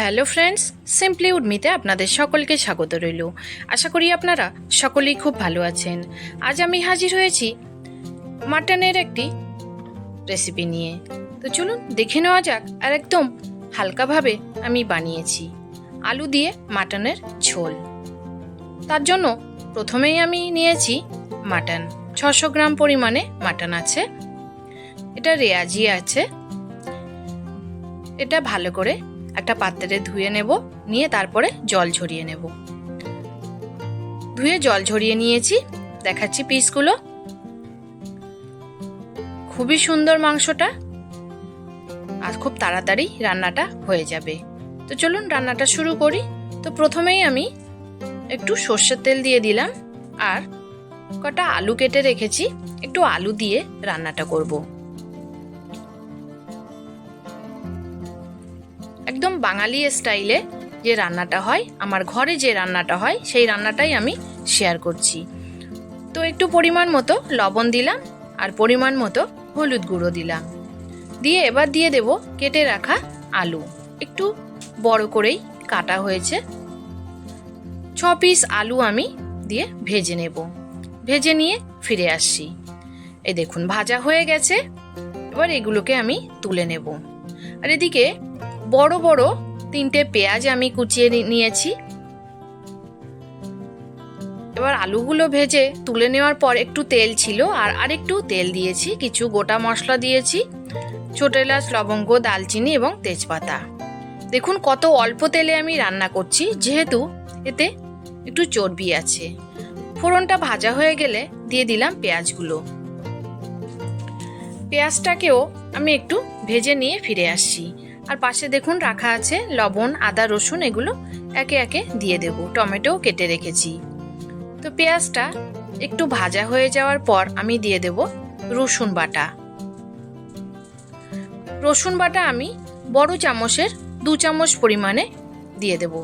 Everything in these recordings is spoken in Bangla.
হ্যালো ফ্রেন্ডস সিম্পলি উডমিতে আপনাদের সকলকে স্বাগত রইল। আশা করি আপনারা সকলেই খুব ভালো আছেন। আজ আমি হাজির হয়েছি মাটনের একটি রেসিপি নিয়ে। তো চলুন দেখে নেওয়া যাক আর একদম হালকাভাবে আমি বানিয়েছি আলু দিয়ে মাটনের ঝোল। তার জন্য প্রথমেই আমি নিয়েছি মাটন। ছশো গ্রাম পরিমাণে মাটন আছে। এটা রেয়াজি আছে। এটা ভালো করে একটা পাত্রে ধুয়ে নেব, নিয়ে তারপরে জল ঝরিয়ে নেব। ধুয়ে জল ঝরিয়ে নিয়েছি, দেখাচ্ছি পিসগুলো। খুবই সুন্দর মাংসটা, আর খুব তাড়াতাড়ি রান্নাটা হয়ে যাবে। তো চলুন রান্নাটা শুরু করি। তো প্রথমেই আমি একটু সর্ষের তেল দিয়ে দিলাম, আর কটা আলু কেটে রেখেছি, একটু আলু দিয়ে রান্নাটা করব। একদম বাঙালি স্টাইলে যে রান্নাটা হয়, আমার ঘরে যে রান্নাটা হয়, সেই রান্নাটাই আমি শেয়ার করছি। তো একটু পরিমাণ মতো লবণ দিলাম আর পরিমাণ মতো হলুদ গুঁড়ো দিলাম। দিয়ে এবার দিয়ে দেব কেটে রাখা আলু। একটু বড় করেই কাটা হয়েছে। ছ পিস আলু আমি দিয়ে ভেজে নেব। ভেজে নিয়ে ফিরে আসছি। এই দেখুন, ভাজা হয়ে গেছে। এবার এগুলোকে আমি তুলে নেব। আর এদিকে বড় বড় তিনটে পেঁয়াজ আমি কুচিয়ে নিয়েছি। এবার আলুগুলো ভেজে তুলে নেওয়ার পর একটু তেল ছিল আর আরেকটু তেল দিয়েছি, কিছু গোটা মশলা দিয়েছি, ছোট এলাচ, লবঙ্গ, দালচিনি এবং তেজপাতা। দেখুন কত অল্প তেলে আমি রান্না করছি, যেহেতু এতে একটু চর্বি আছে। ফোড়নটা ভাজা হয়ে গেলে দিয়ে দিলাম পেঁয়াজগুলো। পেঁয়াজটাকেও আমি একটু ভেজে নিয়ে ফিরে আসছি। আর পাশে দেখুন রাখা আছে লবণ, আদা, রসুন, এগুলো একে একে দিয়ে দেব। টমেটো কেটে রেখেছি। তো পেঁয়াজটা একটু ভাজা হয়ে যাওয়ার পর আমি দিয়ে দেব রসুন বাটা। রসুন বাটা আমি বড় চামচের দু চামচ পরিমাণে দিয়ে দেব।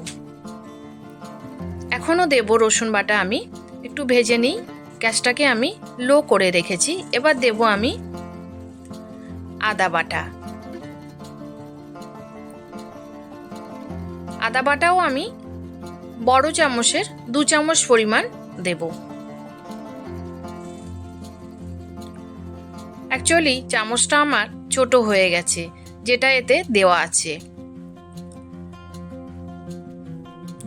এখনও দেব রসুন বাটা আমি। একটু ভেজে নিই। গ্যাসটাকে আমি লো করে রেখেছি। এবার দেব আমি আদা বাটা। আদা বাটাও আমি বড় চামচের দু চামচ পরিমাণ দেব। অ্যাকচুয়ালি চামচটা আমার ছোট হয়ে গেছে, যেটা এতে দেওয়া আছে।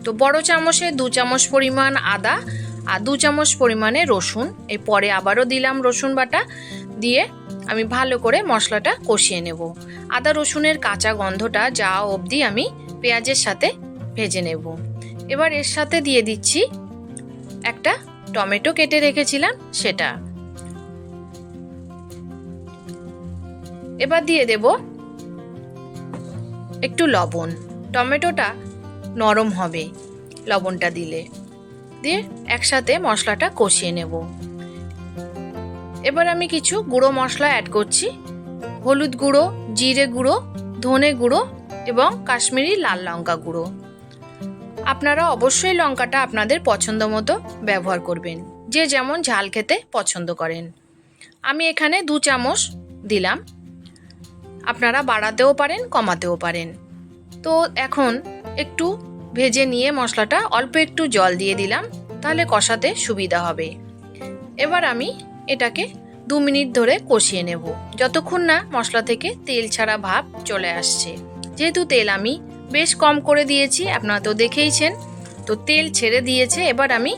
তো বড় চামচে দু চামচ পরিমাণ আদা আর দু চামচ পরিমাণে রসুন। এই পরে আবারও দিলাম রসুন বাটা, দিয়ে আমি ভালো করে মশলাটা কষিয়ে নেব। আদা রসুনের কাঁচা গন্ধটা যা অবধি আমি পেঁয়াজের সাথে ভেজে নেব। এবার এর সাথে দিয়ে দিচ্ছি একটা টমেটো কেটে রেখেছিলাম সেটা। এবার দিয়ে দেব একটু লবণ। টমেটোটা নরম হবে লবণটা দিলে। দিয়ে একসাথে মশলাটা কষিয়ে নেব। এবার আমি কিছু গুঁড়ো মশলা অ্যাড করছি। হলুদ গুঁড়ো, জিরে গুঁড়ো, ধনে গুঁড়ো এবং কাশ্মীরি লাল লঙ্কা গুঁড়ো। আপনারা অবশ্যই লঙ্কাটা আপনাদের পছন্দ মতো ব্যবহার করবেন। যে যেমন ঝাল খেতে পছন্দ করেন। আমি এখানে দু চামচ দিলাম। আপনারা বাড়াতেও পারেন, কমাতেও পারেন। তো এখন একটু ভেজে নিয়ে মশলাটা অল্প একটু জল দিয়ে দিলাম, তাহলে কষাতে সুবিধা হবে। এবার আমি এটাকে দু মিনিট ধরে কষিয়ে নেব। যতক্ষণ না মশলা থেকে তেল ছাড়া ভাব চলে আসছে। যেহেতু তেল আমি বেশ কম করে দিয়েছি, আপনারা তো দেখেইছেন, তো তেল ছেড়ে দিয়েছে, এবার আমি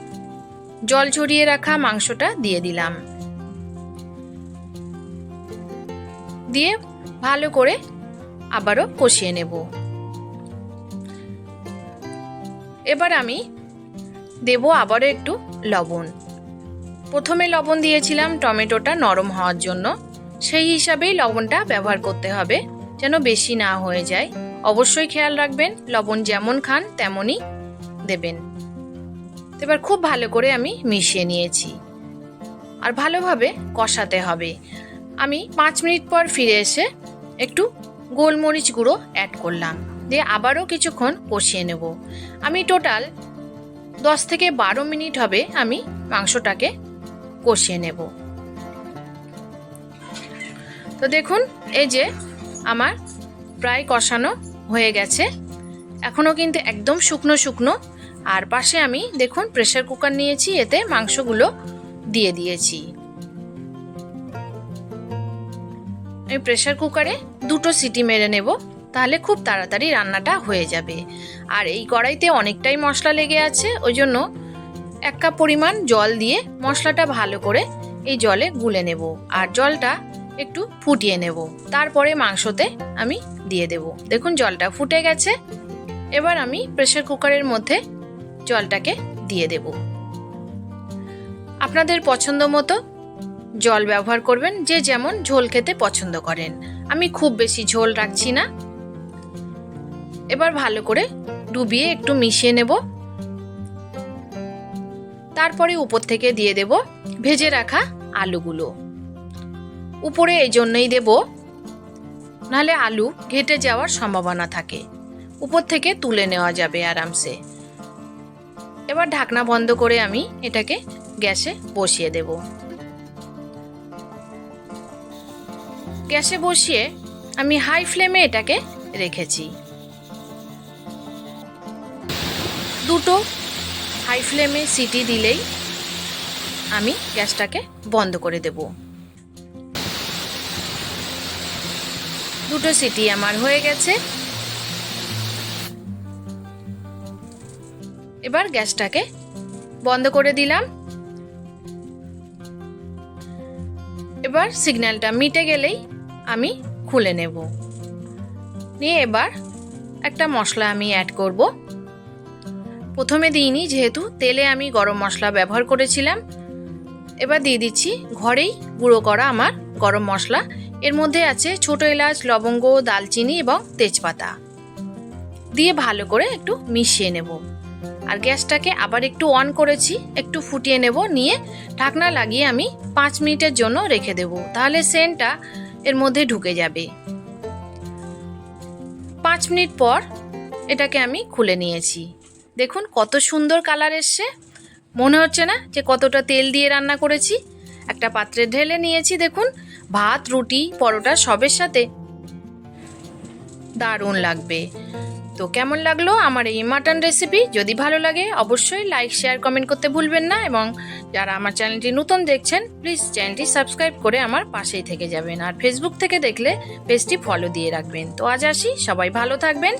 জল ঝরিয়ে রাখা মাংসটা দিয়ে দিলাম। দিয়ে ভালো করে আবারও কষিয়ে নেব। এবার আমি দেব আবারও একটু লবণ। প্রথমে লবণ দিয়েছিলাম টমেটোটা নরম হওয়ার জন্য, সেই হিসাবেই লবণটা ব্যবহার করতে হবে। যেন বেশি না হয়ে যায়। অবশ্যই খেয়াল রাখবেন, লবণ যেমন খান তেমনই দেবেন। এবার খুব ভালো করে আমি মিশিয়ে নিয়েছি। আর ভালোভাবে কষাতে হবে। আমি পাঁচ মিনিট পর ফিরে এসে একটু গোলমরিচ গুঁড়ো অ্যাড করলাম। দিয়ে আবারও কিছুক্ষণ কষিয়ে নেব। আমি টোটাল দশ থেকে বারো মিনিট হবে আমি মাংসটাকে কষিয়ে নেব। তো দেখুন, এই যে আমার প্রায় কষানো হয়ে গেছে। এখনও কিন্তু একদম শুকনো শুকনো। আর পাশে আমি দেখুন প্রেশার কুকার নিয়েছি, এতে মাংসগুলো দিয়ে দিয়েছি। আমি প্রেশার কুকারে দুটো সিটি মেরে নেব, তাহলে খুব তাড়াতাড়ি রান্নাটা হয়ে যাবে। আর এই কড়াইতে অনেকটাই মশলা লেগে আছে, ওই জন্য এক কাপ পরিমাণ জল দিয়ে মশলাটা ভালো করে এই জলে গুলে নেব। আর জলটা একটু ফুটিয়ে নেব। তারপরে মাংসতে আমি দিয়ে দেব। দেখুন, জলটা ফুটে গেছে। এবার আমি প্রেসার কুকারের মধ্যে জলটাকে দিয়ে দেব। আপনাদের পছন্দ মতো জল ব্যবহার করবেন, যে যেমন ঝোল খেতে পছন্দ করেন। আমি খুব বেশি ঝোল রাখছি না। এবার ভালো করে ডুবিয়ে একটু মিশিয়ে নেব। তারপরে উপর থেকে দিয়ে দেব ভেজে রাখা আলুগুলো। উপরে এই জন্যই দেব। নাহলে আলু ঘেটে যাওয়ার সম্ভাবনা থাকে। উপর থেকে তুলে নেওয়া যাবে আরামসে। এবার ঢাকনা বন্ধ করে আমি এটাকে গ্যাসে বসিয়ে দেব। গ্যাসে বসিয়ে আমি হাই ফ্লেমে এটাকে রেখেছি। দুটো হাই ফ্লেমে সিটি দিলেই আমি গ্যাসটাকে বন্ধ করে দেব। দুটো সিটি আমার হয়ে গেছে। এবার গ্যাসটাকে বন্ধ করে দিলাম। এবার সিগন্যালটা মিটে গেলেই আমি খুলে নেব। নিয়ে এবার একটা মশলা আমি অ্যাড করব। প্রথমে দিইনি, যেহেতু তেলে আমি গরম মশলা ব্যবহার করেছিলাম। এবার দিয়ে দিচ্ছি ঘরেই গুঁড়ো করা আমার গরম মশলা এর মধ্যে আছে ছোট এলাচ, লবঙ্গ, দালচিনি এবং তেজপাতা। দিয়ে ভালো করে একটু মিশিয়ে নেব। আর গ্যাসটাকে আবার একটু অন করেছি, একটু ফুটিয়ে নেব, নিয়ে ঢাকনা লাগিয়ে আমি পাঁচ মিনিটের জন্য রেখে দেব। তাহলে সেন্টটা এর মধ্যে ঢুকে যাবে। পাঁচ মিনিট পর এটাকে আমি খুলে নিয়েছি। দেখুন কত সুন্দর কালার এসছে। মনে হচ্ছে না যে কতটা তেল দিয়ে রান্না করেছি। একটা পাত্রে ঢেলে নিয়েছি, দেখুন। ভাত, রুটি, পরোটা সবের সাথে। দারুণ লাগবে। তো কেমন লাগল আমার এই মাটন রেসিপি যদি ভালো লাগে, অবশ্যই লাইক শেয়ার কমেন্ট করতে ভুলবেন না এবং যারা আমার চ্যানেলটি নতুন দেখছেন প্লিজ চ্যানেলটি সাবস্ক্রাইব করে আমার পাশেই থেকে যাবেন। আর ফেসবুক থেকে দেখলে পেজটি ফলো দিয়ে রাখবেন। তো আজ আসি, সবাই ভালো থাকবেন।